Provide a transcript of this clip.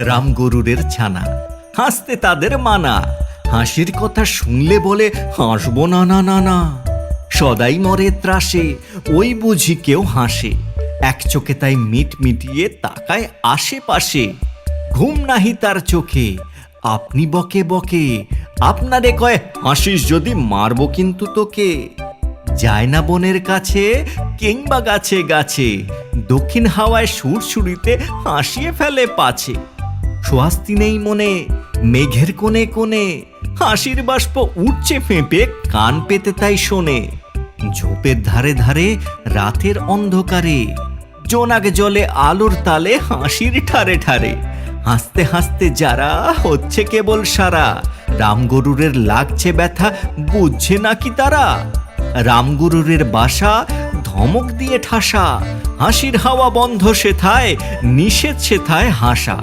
রামগরুরের ছানা। হাসতে তাদের মানা। হাসির কথা শুনলে বলে, হাসবো না না না না। সদাই মরে ত্রাসে, ওই বুঝি কেউ হাসে। এক চোখে তাই মিট মিটিয়ে তাকায় আশেপাশে। ঘুম নাহি তার চোখে, আপনি বকে বকে। আপনারে কয়, হাসিস যদি মারবো কিন্তু তোকে। যায় না বনের কাছে, কিংবা গাছে গাছে। দক্ষিণ হাওয়ায় সুরসুরিতে হাসিয়ে ফেলে পাছে। স্বাস্তি নেই মনে, মেঘের কোণে কোণে, হাসির বাষ্প উঠছে ফেঁপে, কান পেতে তাই শোনে। ঝোপের ধারে ধারে রাতের অন্ধকারে, জোনাক জলে আলোর তালে হাসির ঠারে ঠারে। হাসতে হাসতে যারা হচ্ছে কেবল সারা, রামগরুরের লাগছে ব্যথা, বুঝছে নাকি তারা? রামগরুরের বাসা ধমক দিয়ে ঠাসা, হাসির হাওয়া বন্ধ সেথায়, নিষেধ সেথায় হাসা।